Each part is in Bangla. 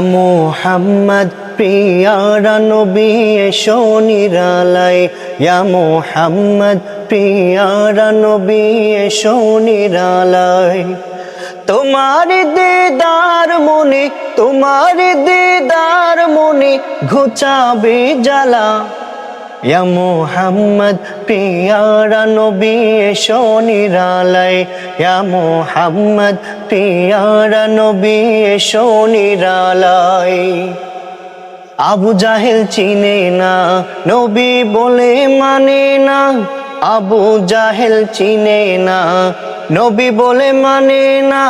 মুহাম্মদ প্রিয়ারা নবী, এসো নিরালায়। ইয়া মোহাম্মদ প্রিয়ারা নবী, এসো নিরালায়। তোমার দিদার মনে, তোমার দিদার মনে ঘুচাবে জ্বালা। ইয়া মুহাম্মদ প্রিয়ারা নবী, এসো নিরালায়। ইয়া মুহাম্মদ প্রিয়ারা নবী, এসো নিরালায়। আবু জাহেল চিনে না, নবী বলে মানে না। আবু জাহেল চিনে না নবী বলে মানে না,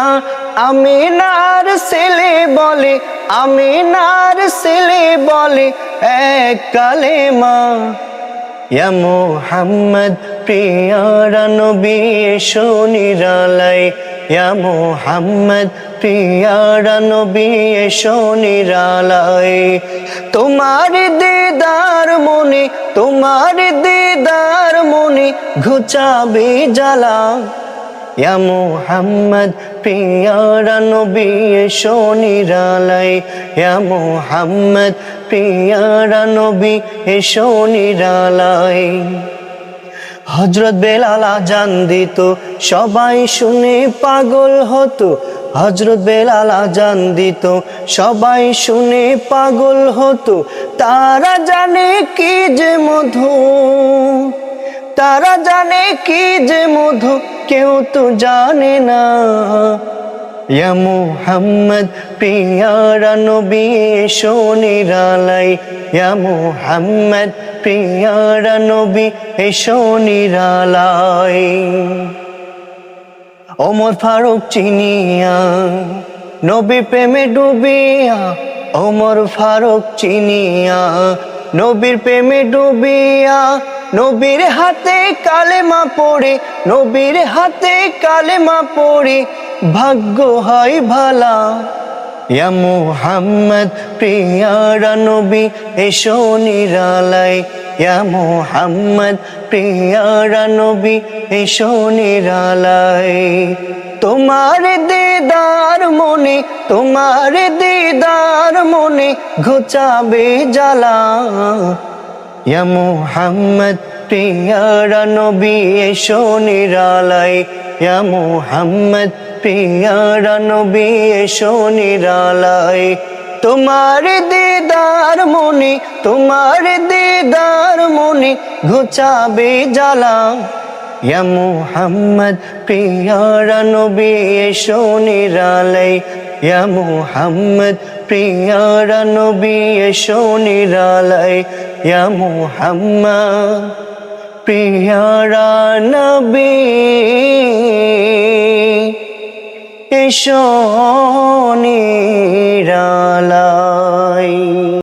আমিনার ছেলে বলে, আমিনার ছেলে বলে, এক কালেমা। ইয়া মুহাম্মদ, প্রিয়ারা নবী, এসো নিরালায়। ইয়া মুহাম্মদ, প্রিয়ারা নবী, এসো তোমার দিদার মনে, তোমার দিদার মনে ঘুচাবে জ্বালা। ইয়া মুহাম্মদ প্রিয়ারা নবী, এসো নিরালায়। ইয়া মুহাম্মদ প্রিয়ারা নবী, এসো নিরালায়। হজরত বেলাল আজান দিত, সবাই শুনে পাগল হতো। হজরত বেলাল আজান দিত, সবাই শুনে পাগল হতো। তারা জানে কি যে মধু। তারা জানে কি যে মধু, কেউ তো জানে না। ইয়া মুহাম্মদ প্রিয়ারা নবী, এসো নিরালায়। ইয়া নবী, এসো নিরালায়। ওমর ফারুক চিনিয়া, নবী প্রেমে ডুবিয়া। ওমর ফারুক চিনিয়া, নবীর প্রেমে ডুবিয়া। নবীর হাতে কালেমা পড়ে, নবীর হাতে কালেমা পড়ে, ভাগ্য হয় ভালা। ইয়া মুহাম্মদ, প্রিয়ারা নবী, এসো নিরালায়। ইয়া মুহাম্মদ, প্রিয়ারা নবী, এসো নিরালায়। তোমার দিদার মনে, তোমার দিদার মনে ঘুচাবে জ্বালা। মুহাম্মদ প্রিয়ারা নবী, এসো নিরালায়। ইয়া মুহাম্মদ প্রিয়ারা নবী, এসো নিরালায়। তোমার দিদার মনে তোমার দিদার মনে ঘুচাবে জ্বালা। ইয়া মুহাম্মদ প্রিয়ারা নবী, এসো নিরালায়। ইয়া মুহাম্মদ প্রিয়ারা নবী এসো নিরালায়। ইয়া মুহাম্মদ প্রিয়ারা নবী এসো নিরালায়।